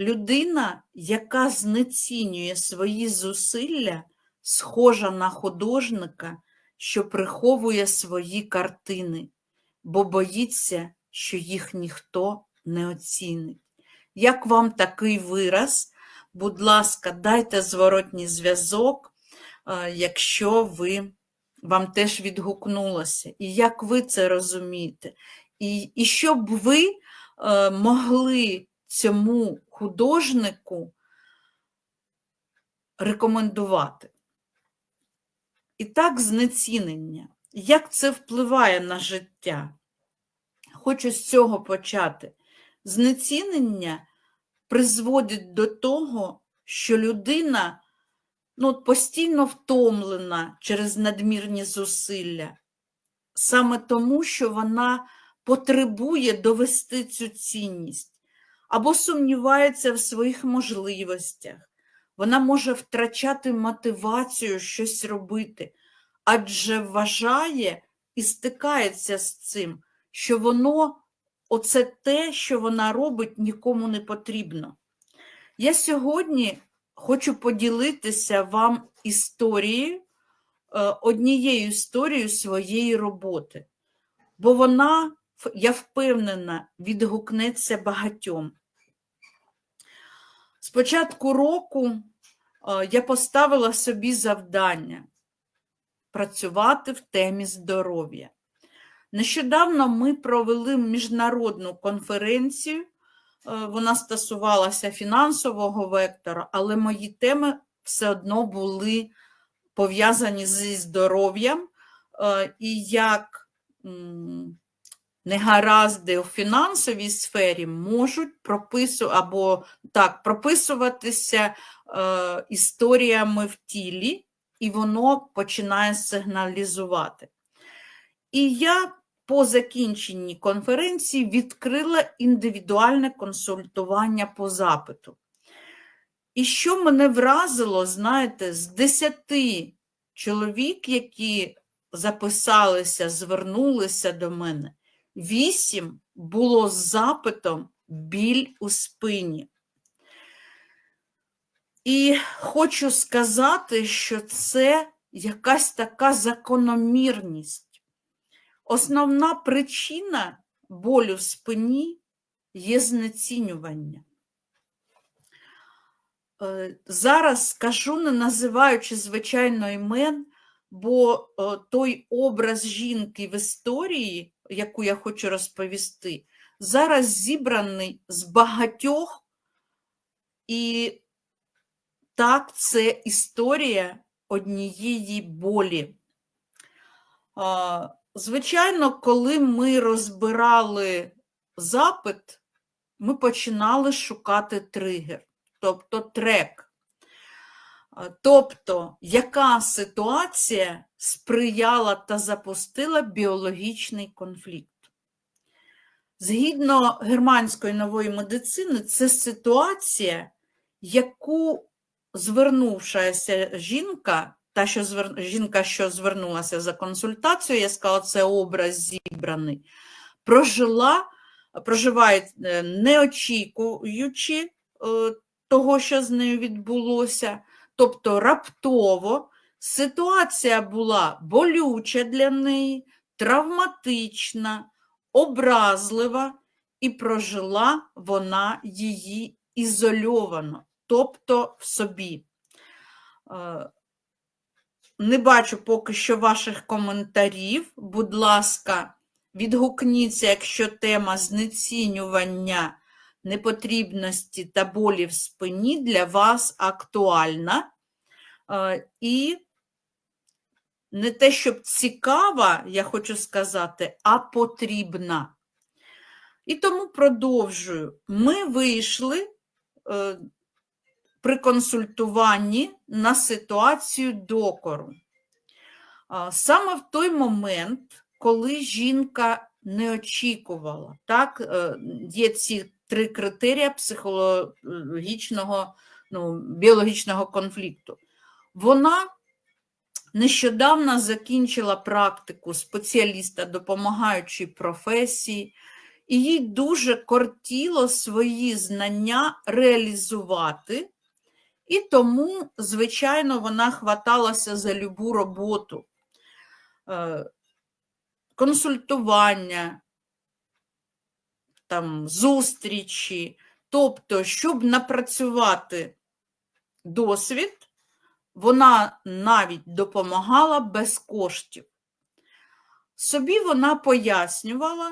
Людина, яка знецінює свої зусилля, схожа на художника, що приховує свої картини, бо боїться, що їх ніхто не оцінить. Як вам такий вираз? Будь ласка, дайте зворотній зв'язок, е, якщо ви, вам теж відгукнулося. І як ви це розумієте? І, і щоб ви е, могли цьому художнику рекомендувати. І так, знецінення. Як це впливає на життя? Хочу з цього почати. Знецінення призводить до того, що людина ну, постійно втомлена через надмірні зусилля, саме тому, що вона потребує довести цю цінність або сумнівається в своїх можливостях. Вона може втрачати мотивацію щось робити, адже вважає і стикається з цим, що воно, оце те, що вона робить, нікому не потрібно. Я сьогодні хочу поділитися вам історією, е, однією історією своєї роботи, бо вона, я впевнена, відгукнеться багатьом. З початку року е, я поставила собі завдання працювати в темі здоров'я. Нещодавно ми провели міжнародну конференцію, е, вона стосувалася фінансового вектора, але мої теми все одно були пов'язані зі здоров'ям е, і як негаразди у фінансовій сфері можуть пропису, або, так, прописуватися е, історіями в тілі, і воно починає сигналізувати. І я по закінченні конференції відкрила індивідуальне консультування по запиту. І що мене вразило, знаєте, з десяти чоловік, які записалися, звернулися до мене, Вісім було з запитом біль у спині. І хочу сказати, що це якась така закономірність. Основна причина болю в спині є знецінювання. Е, зараз скажу, не називаючи звичайно імен, бо той образ жінки в історії яку я хочу розповісти, зараз зібраний з багатьох, і так, це історія однієї болі. Звичайно, коли ми розбирали запит, ми починали шукати тригер, тобто трек. Тобто, яка ситуація сприяла та запустила біологічний конфлікт? Згідно германської нової медицини, це ситуація, яку звернувшася жінка, та що звер... жінка, що звернулася за консультацією, я сказала, це образ зібраний, прожила, проживає е, не очікуючи е, того, що з нею відбулося. Тобто раптово ситуація була болюча для неї, травматична, образлива, і прожила вона її ізольовано, тобто в собі. Е, не бачу поки що ваших коментарів. Будь ласка, відгукніться, якщо тема знецінювання непотрібності та болі в спині для вас актуальна. Е, і не те, щоб цікава, я хочу сказати, а потрібна. І тому продовжую. Ми вийшли е, при консультуванні на ситуацію докору. Саме в той момент, коли жінка не очікувала, так, е, є ці три критерії психологічного, ну, біологічного конфлікту. Вона нещодавно закінчила практику спеціаліста допомагаючої професії, і їй дуже кортіло свої знання реалізувати, і тому, звичайно, вона хваталася за любу роботу, Е, консультування, там, зустрічі. Тобто, щоб напрацювати досвід, вона навіть допомагала без коштів. Собі вона пояснювала,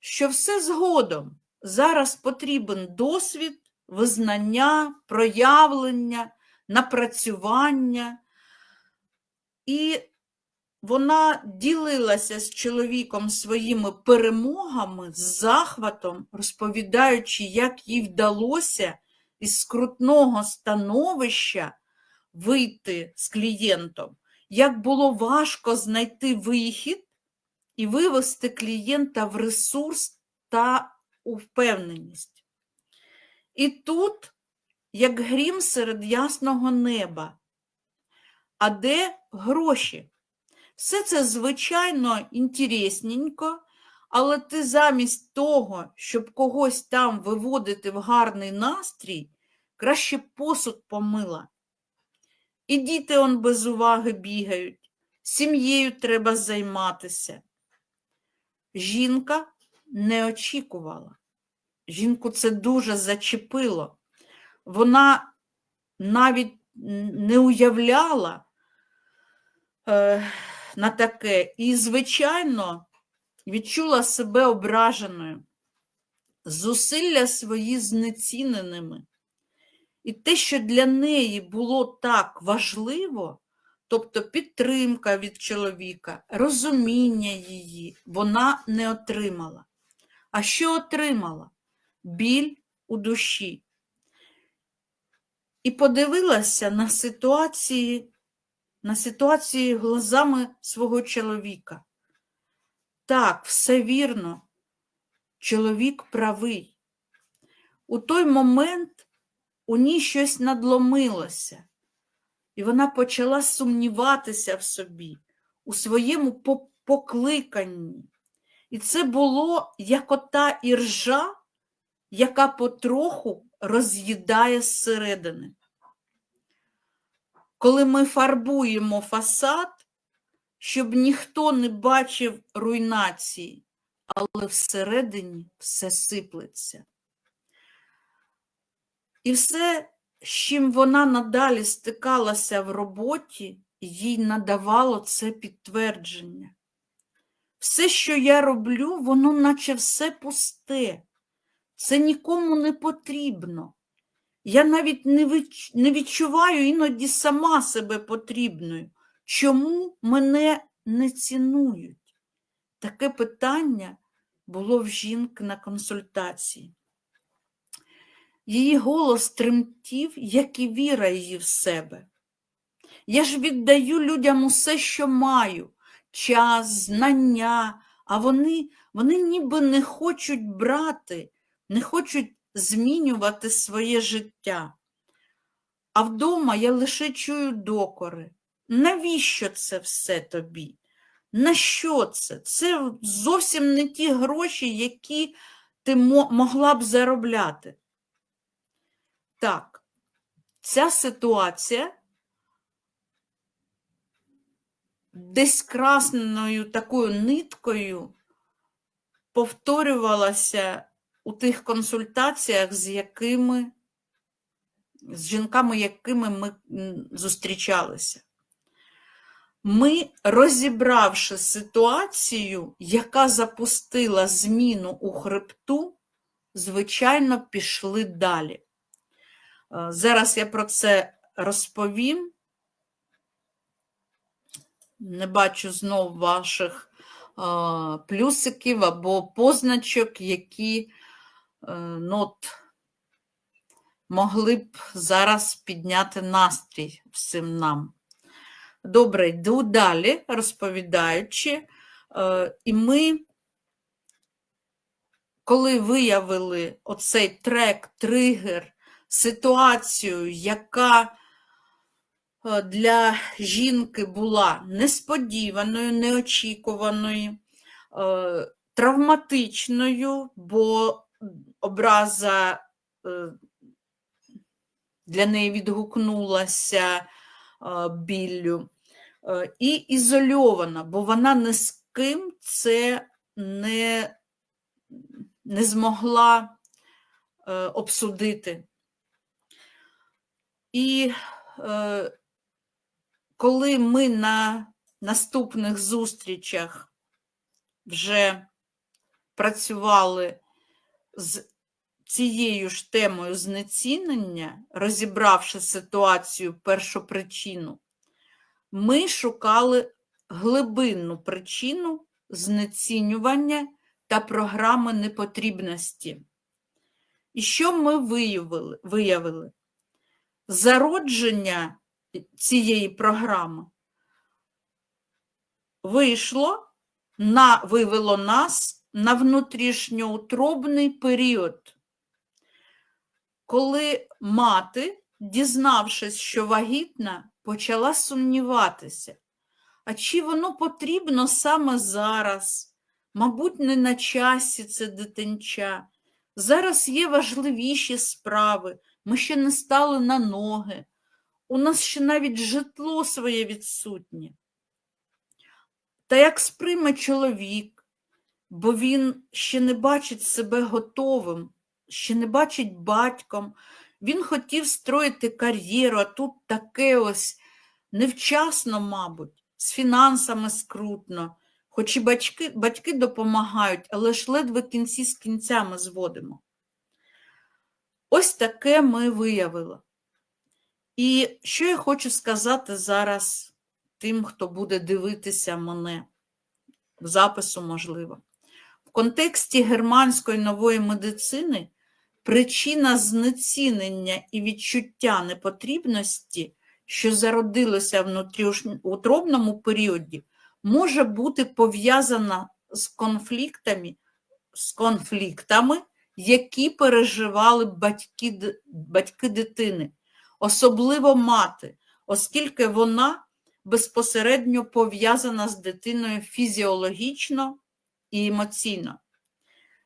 що все згодом. Зараз потрібен досвід, визнання, проявлення, напрацювання. І вона ділилася з чоловіком своїми перемогами, з захватом, розповідаючи, як їй вдалося із скрутного становища вийти з клієнтом, як було важко знайти вихід і вивести клієнта в ресурс та у впевненість. І тут, як грім серед ясного неба, а де гроші? Все це, звичайно, інтересненько, але ти замість того, щоб когось там виводити в гарний настрій, краще посуд помила. І діти он без уваги бігають, сім'єю треба займатися. Жінка не очікувала. Жінку це дуже зачепило. Вона навіть не уявляла е, на таке і, звичайно, відчула себе ображеною, зусилля свої знеціненими. І те, що для неї було так важливо, тобто підтримка від чоловіка, розуміння її, вона не отримала. А що отримала? Біль у душі. І подивилася на ситуації, на ситуації глазами свого чоловіка. Так, все вірно, чоловік правий. У той момент у ній щось надломилося, і вона почала сумніватися в собі, у своєму покликанні. І це було як ота іржа, яка потроху роз'їдає зсередини. Коли ми фарбуємо фасад, щоб ніхто не бачив руйнації, але всередині все сиплеться. І все, з чим вона надалі стикалася в роботі, їй надавало це підтвердження. Все, що я роблю, воно наче все пусте, це нікому не потрібно. Я навіть не відчуваю іноді сама себе потрібною. Чому мене не цінують? Таке питання було в жінки на консультації. Її голос тремтів, як і віра її в себе. Я ж віддаю людям усе, що маю, час, знання, а вони, вони ніби не хочуть брати, не хочуть змінювати своє життя. А вдома я лише чую докори. Навіщо це все тобі? На що це? Це зовсім не ті гроші, які ти могла б заробляти. Так, ця ситуація десь красною такою ниткою повторювалася у тих консультаціях, з якими, з жінками, якими ми зустрічалися. Ми, розібравши ситуацію, яка запустила зміну у хребту, звичайно, пішли далі. Е, зараз я про це розповім. Не бачу знов ваших е, плюсиків або позначок, які Е, ну, от, могли б зараз підняти настрій всім нам. Добре, йду далі, розповідаючи, і ми, коли виявили оцей трек, тригер, ситуацію, яка е, для жінки була несподіваною, неочікуваною, травматичною, бо образа е, для неї відгукнулася е, біллю, е, і ізольована, бо вона ні з ким це не, не змогла е, обсудити. І е, коли ми на наступних зустрічах вже працювали з цією ж темою знецінення, розібравши ситуацію першопричину, ми шукали глибинну причину знецінювання та програми непотрібності. І що ми виявили? виявили? Зародження цієї програми вийшло, на, вивело нас на внутрішньоутробний період, коли мати, дізнавшись, що вагітна, почала сумніватися, а чи воно потрібно саме зараз? Мабуть, не на часі це дитинча. Зараз є важливіші справи, ми ще не стали на ноги, у нас ще навіть житло своє відсутнє. Та як сприйме чоловік, бо він ще не бачить себе готовим, ще не бачить батьком, він хотів строїти кар'єру, а тут таке ось невчасно, мабуть, з фінансами скрутно, хоч і батьки, батьки допомагають, але ж ледве кінці з кінцями зводимо. Ось таке ми виявили. І що я хочу сказати зараз тим, хто буде дивитися мене в запису, можливо. В контексті германської нової медицини причина знецінення і відчуття непотрібності, що зародилося в внутріутробному періоді, може бути пов'язана з конфліктами, з конфліктами, які переживали батьки, батьки дитини, особливо мати, оскільки вона безпосередньо пов'язана з дитиною фізіологічно і емоційно.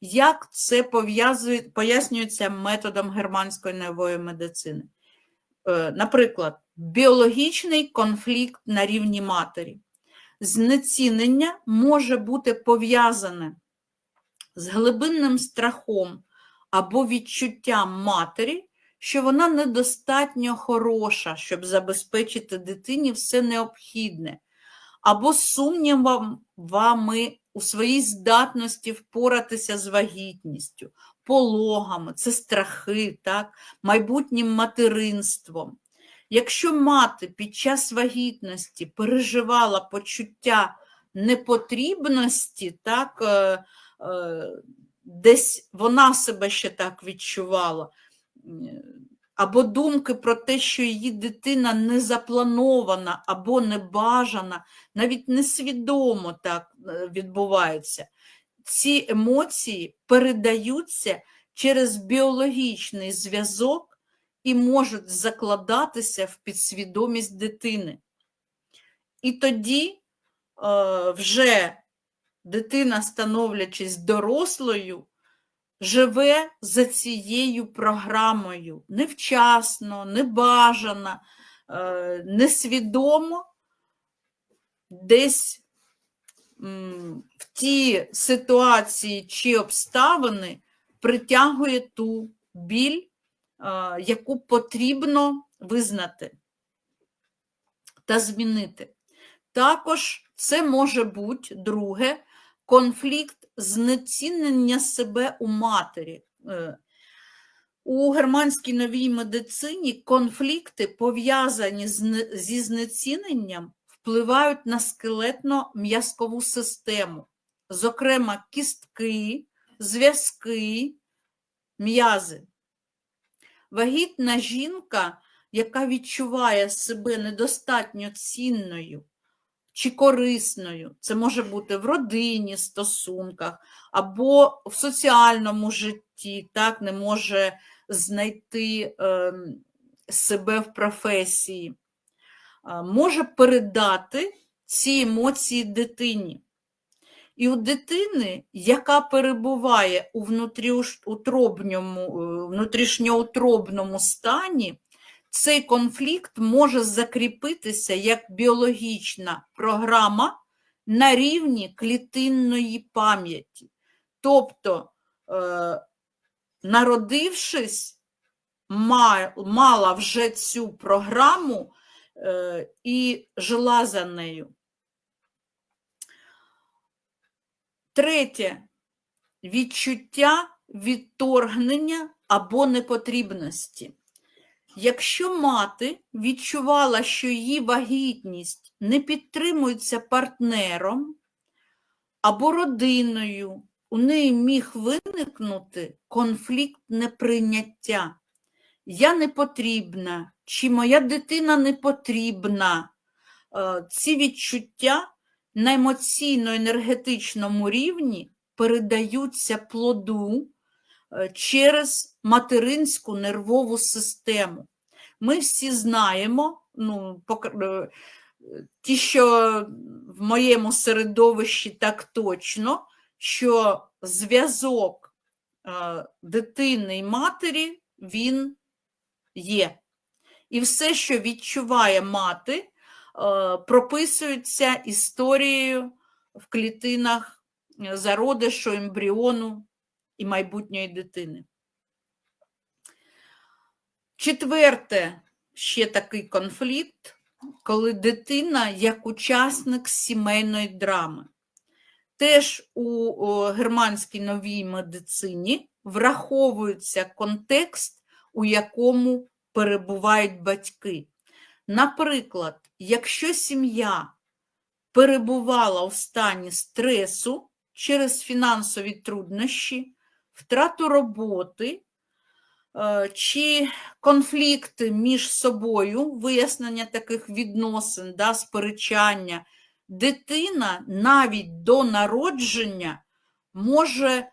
Як це пояснюється методом германської нової медицини? Е, наприклад, біологічний конфлікт на рівні матері. Знецінення може бути пов'язане з глибинним страхом або відчуттям матері, що вона недостатньо хороша, щоб забезпечити дитині все необхідне, або сумнівами у своїй здатності впоратися з вагітністю, пологами, це страхи, так, майбутнім материнством. Якщо мати під час вагітності переживала почуття непотрібності, так, е, десь вона себе ще так відчувала, або думки про те, що її дитина не запланована або не бажана, навіть несвідомо так е, відбувається. Ці емоції передаються через біологічний зв'язок і можуть закладатися в підсвідомість дитини. І тоді е, вже дитина, становлячись дорослою, живе за цією програмою невчасно, небажано, е, несвідомо, десь в ті ситуації чи обставини притягує ту біль, е, яку потрібно визнати та змінити. Також це може бути друге конфлікт знецінення себе у матері. Е, у германській новій медицині конфлікти, пов'язані зі знеціненням, впливають на скелетно-м'язкову систему, зокрема, кістки, зв'язки, м'язи. Вагітна жінка, яка відчуває себе недостатньо цінною чи корисною. Це може бути в родині, стосунках або в соціальному житті, так, не може знайти е, себе в професії, може передати ці емоції дитині. І у дитини, яка перебуває у е, внутрішньоутробному стані, цей конфлікт може закріпитися як біологічна програма на рівні клітинної пам'яті. Тобто, е, народившись, мала вже цю програму е, і жила за нею. Третє відчуття відторгнення або непотрібності. Якщо мати відчувала, що її вагітність не підтримується партнером або родиною, у неї міг виникнути конфлікт неприйняття. Я не потрібна, чи моя дитина не потрібна. Е, Ці відчуття на емоційно-енергетичному рівні передаються плоду через материнську нервову систему. Ми всі знаємо, ну, е, ті, що в моєму середовищі так точно, що зв'язок е, дитини і матері він є. І все, що відчуває мати, е, прописується історією в клітинах е, зародишу, ембріону і майбутньої дитини. Четверте, ще такий конфлікт, коли дитина як учасник сімейної драми. Теж у германській новій медицині враховується контекст, у якому перебувають батьки. Наприклад, якщо сім'я перебувала у стані стресу через фінансові труднощі, втрату роботи е, чи конфлікти між собою, вияснення таких відносин, да, сперечання, дитина навіть до народження може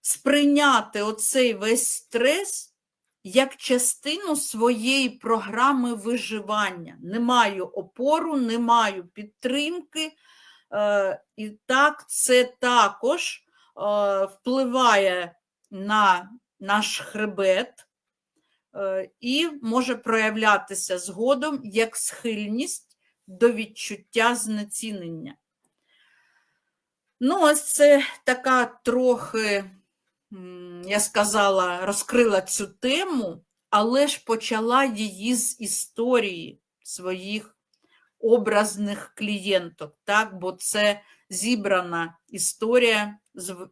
сприйняти оцей весь стрес як частину своєї програми виживання. Не маю опору, не маю підтримки. Е, І так це також впливає на наш хребет е, і може проявлятися згодом як схильність до відчуття знецінення. Ну, ось це така трохи, я сказала, розкрила цю тему, але ж почала її з історії своїх образних клієнток, так? бо це зібрана історія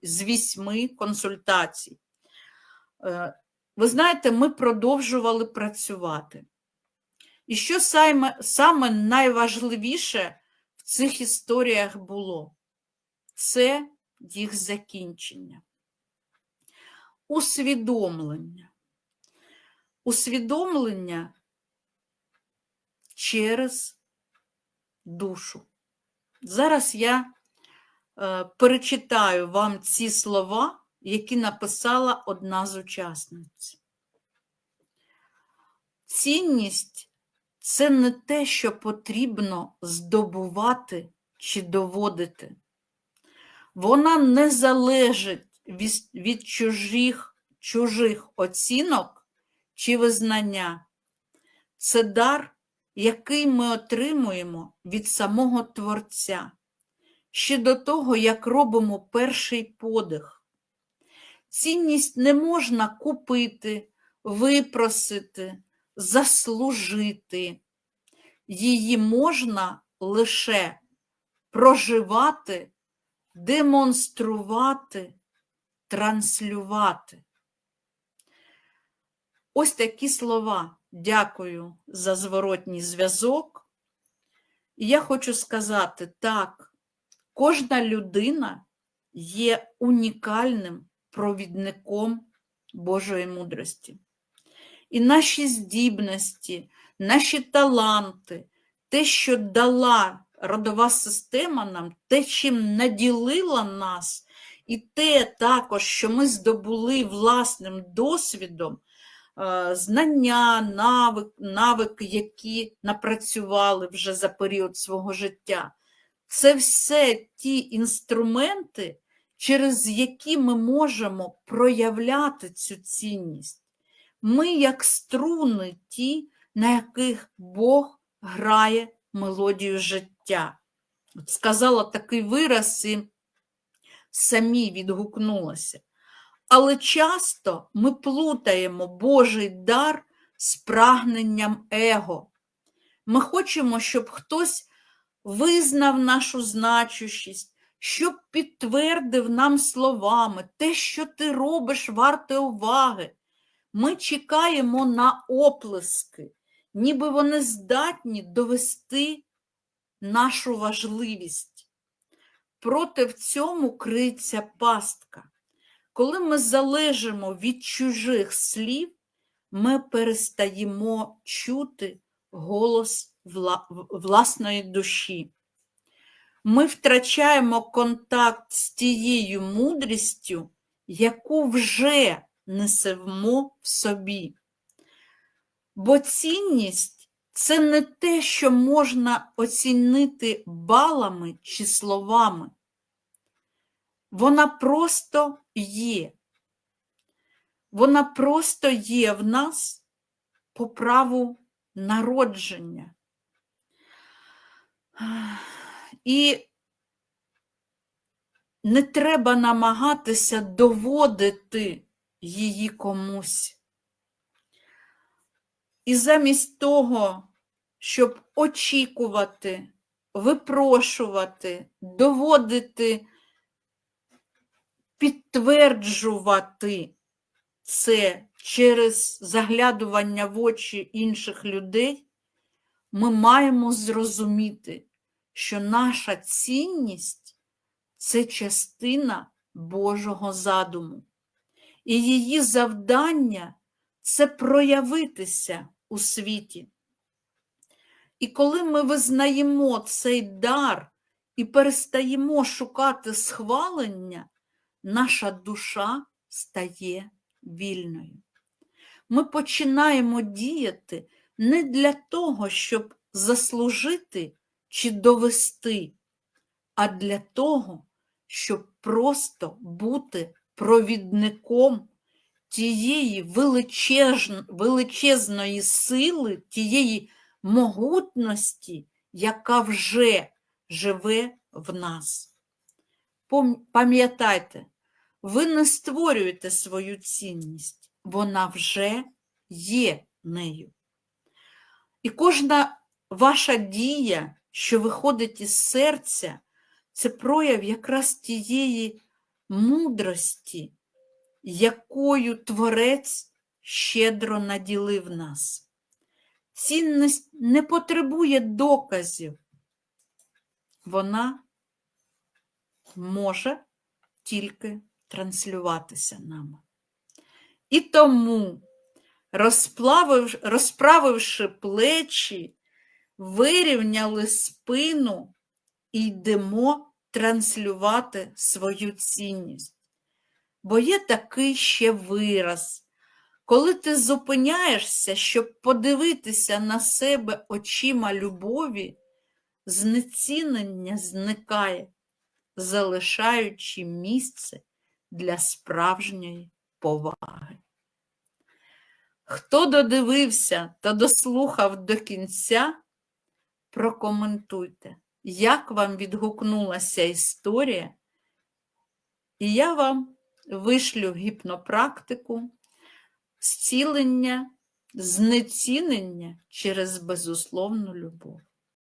з вісьми консультацій. Е, Ви знаєте, ми продовжували працювати. І що саме, саме найважливіше в цих історіях було? Це їх закінчення. Усвідомлення. Усвідомлення через душу. Зараз я перечитаю вам ці слова, які написала одна з учасниць. Цінність це не те, що потрібно здобувати чи доводити. Вона не залежить від, від чужих, чужих оцінок чи визнання. Це дар, який ми отримуємо від самого Творця, ще до того, як робимо перший подих. Цінність не можна купити, випросити, заслужити. Її можна лише проживати, демонструвати, транслювати. Ось такі слова. Дякую за зворотній зв'язок. І я хочу сказати так, кожна людина є унікальним провідником Божої мудрості. І наші здібності, наші таланти, те, що дала родова система нам, те, чим наділила нас, і те також, що ми здобули власним досвідом, е, знання, навик, навики, які напрацювали вже за період свого життя. Це все ті інструменти, через які ми можемо проявляти цю цінність. Ми, як струни, ті, на яких Бог грає мелодію життя. От сказала такий вираз і самі відгукнулася. Але часто ми плутаємо Божий дар з прагненням его. Ми хочемо, щоб хтось визнав нашу значущість, щоб підтвердив нам словами те, що ти робиш, варте уваги. Ми чекаємо на оплески, ніби вони здатні довести нашу важливість. Проте в цьому криється пастка. Коли ми залежимо від чужих слів, ми перестаємо чути голос власної душі. Ми втрачаємо контакт з тією мудрістю, яку вже несемо в собі. Бо цінність це не те, що можна оцінити балами чи словами. Вона просто є. Вона просто є в нас по праву народження. І не треба намагатися доводити її комусь. І замість того, щоб очікувати, випрошувати, доводити, підтверджувати це через заглядування в очі інших людей, ми маємо зрозуміти, що наша цінність це частина Божого задуму. І її завдання це проявитися у світі. І коли ми визнаємо цей дар і перестаємо шукати схвалення, наша душа стає вільною. Ми починаємо діяти не для того, щоб заслужити чи довести, а для того, щоб просто бути провідником тієї величезної сили, тієї могутності, яка вже живе в нас. Пам'ятайте, ви не створюєте свою цінність, вона вже є нею. І кожна ваша дія, що виходить із серця, це прояв якраз тієї мудрості, якою Творець щедро наділив нас. Цінність не потребує доказів, вона може тільки транслюватися нами. І тому, розправивши плечі, вирівняли спину і йдемо транслювати свою цінність. Бо є такий ще вираз, коли ти зупиняєшся, щоб подивитися на себе очима любові, знецінення зникає, залишаючи місце для справжньої поваги. Хто додивився та дослухав до кінця, прокоментуйте, як вам відгукнулася історія, і я вам вишлю гіпнопрактику, зцілення, знецінення через безусловну любов.